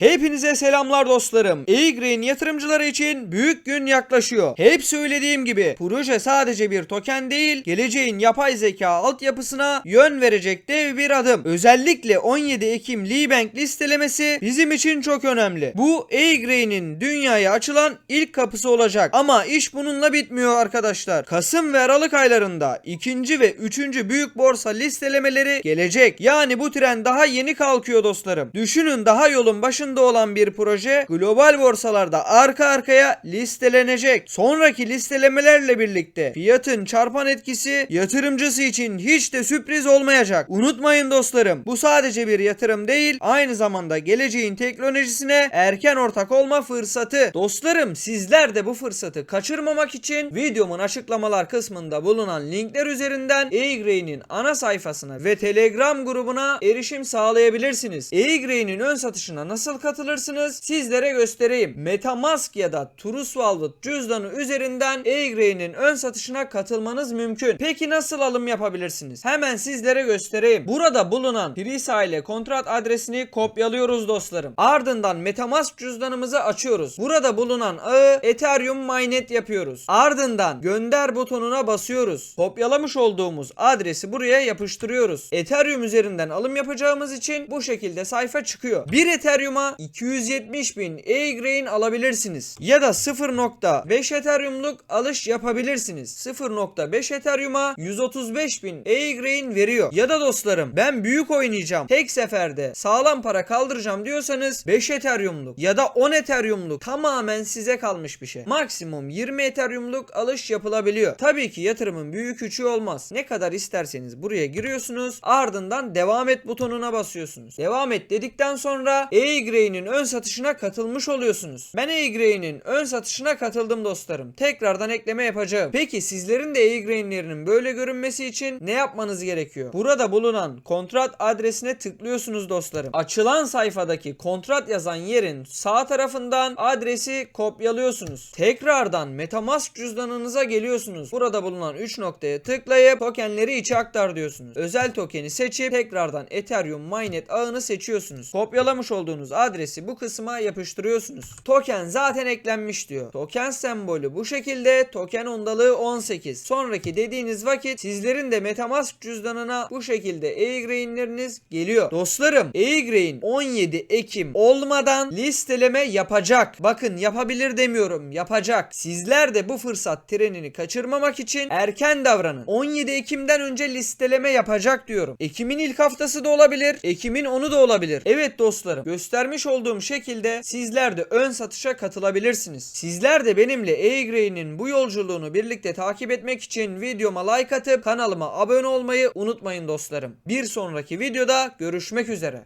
Hepinize selamlar dostlarım. E-Grain yatırımcıları için büyük gün yaklaşıyor. Hep söylediğim gibi proje sadece bir token değil, geleceğin yapay zeka altyapısına yön verecek dev bir adım. Özellikle 17 Ekim Libank listelemesi bizim için çok önemli. Bu E-Grain'in dünyaya açılan ilk kapısı olacak. Ama iş bununla bitmiyor arkadaşlar. Kasım ve Aralık aylarında ikinci ve üçüncü büyük borsa listelemeleri gelecek. Yani bu tren daha yeni kalkıyor dostlarım. Düşünün daha yolun başında olan bir proje global borsalarda arka arkaya listelenecek. Sonraki listelemelerle birlikte fiyatın çarpan etkisi yatırımcısı için hiç de sürpriz olmayacak. Unutmayın dostlarım bu sadece bir yatırım değil aynı zamanda geleceğin teknolojisine erken ortak olma fırsatı. Dostlarım sizler de bu fırsatı kaçırmamak için videomun açıklamalar kısmında bulunan linkler üzerinden E-Grain'in ana sayfasına ve Telegram grubuna erişim sağlayabilirsiniz. E-Grain'in ön satışına nasıl katılırsınız sizlere göstereyim. Metamask ya da True Wallet cüzdanı üzerinden E-Grain'in ön satışına katılmanız mümkün. Peki nasıl alım yapabilirsiniz? Hemen sizlere göstereyim. Burada bulunan Prisa ile kontrat adresini kopyalıyoruz dostlarım. Ardından Metamask cüzdanımızı açıyoruz. Burada bulunan ağı Ethereum Mainnet yapıyoruz. Ardından gönder butonuna basıyoruz. Kopyalamış olduğumuz adresi buraya yapıştırıyoruz. Ethereum üzerinden alım yapacağımız için bu şekilde sayfa çıkıyor. Bir Ethereum'a 270 bin E-Grain alabilirsiniz. Ya da 0.5 Ethereum'luk alış yapabilirsiniz. 0.5 Ethereum'a 135 bin E-Grain veriyor. Ya da dostlarım ben büyük oynayacağım. Tek seferde sağlam para kaldıracağım diyorsanız 5 Ethereum'luk ya da 10 Ethereum'luk tamamen size kalmış bir şey. Maksimum 20 Ethereum'luk alış yapılabiliyor. Tabii ki yatırımın büyük küçüğü olmaz. Ne kadar isterseniz buraya giriyorsunuz. Ardından devam et butonuna basıyorsunuz. Devam et dedikten sonra E-Grain'in ön satışına katılmış oluyorsunuz. Ben E-Grain'in ön satışına katıldım dostlarım. Tekrardan ekleme yapacağım. Peki sizlerin de E-Grain'lerinin böyle görünmesi için ne yapmanız gerekiyor? Burada bulunan kontrat adresine tıklıyorsunuz dostlarım. Açılan sayfadaki kontrat yazan yerin sağ tarafından adresi kopyalıyorsunuz. Tekrardan Metamask cüzdanınıza geliyorsunuz. Burada bulunan 3 noktaya tıklayıp tokenleri içe aktar diyorsunuz. Özel tokeni seçip tekrardan Ethereum Mainnet ağını seçiyorsunuz. Kopyalamış olduğunuz adresi bu kısma yapıştırıyorsunuz. Token zaten eklenmiş diyor. Token sembolü bu şekilde. Token ondalığı 18. Sonraki dediğiniz vakit sizlerin de Metamask cüzdanına bu şekilde e-grainleriniz geliyor. Dostlarım e-grain 17 Ekim olmadan listeleme yapacak. Bakın yapabilir demiyorum yapacak. Sizler de bu fırsat trenini kaçırmamak için erken davranın. 17 Ekim'den önce listeleme yapacak diyorum. Ekim'in ilk haftası da olabilir. Ekim'in 10'u da olabilir. Evet dostlarım göstermiş olduğum şekilde sizler de ön satışa katılabilirsiniz. Sizler de benimle E-Grain'in bu yolculuğunu birlikte takip etmek için videoma like atıp kanalıma abone olmayı unutmayın dostlarım. Bir sonraki videoda görüşmek üzere.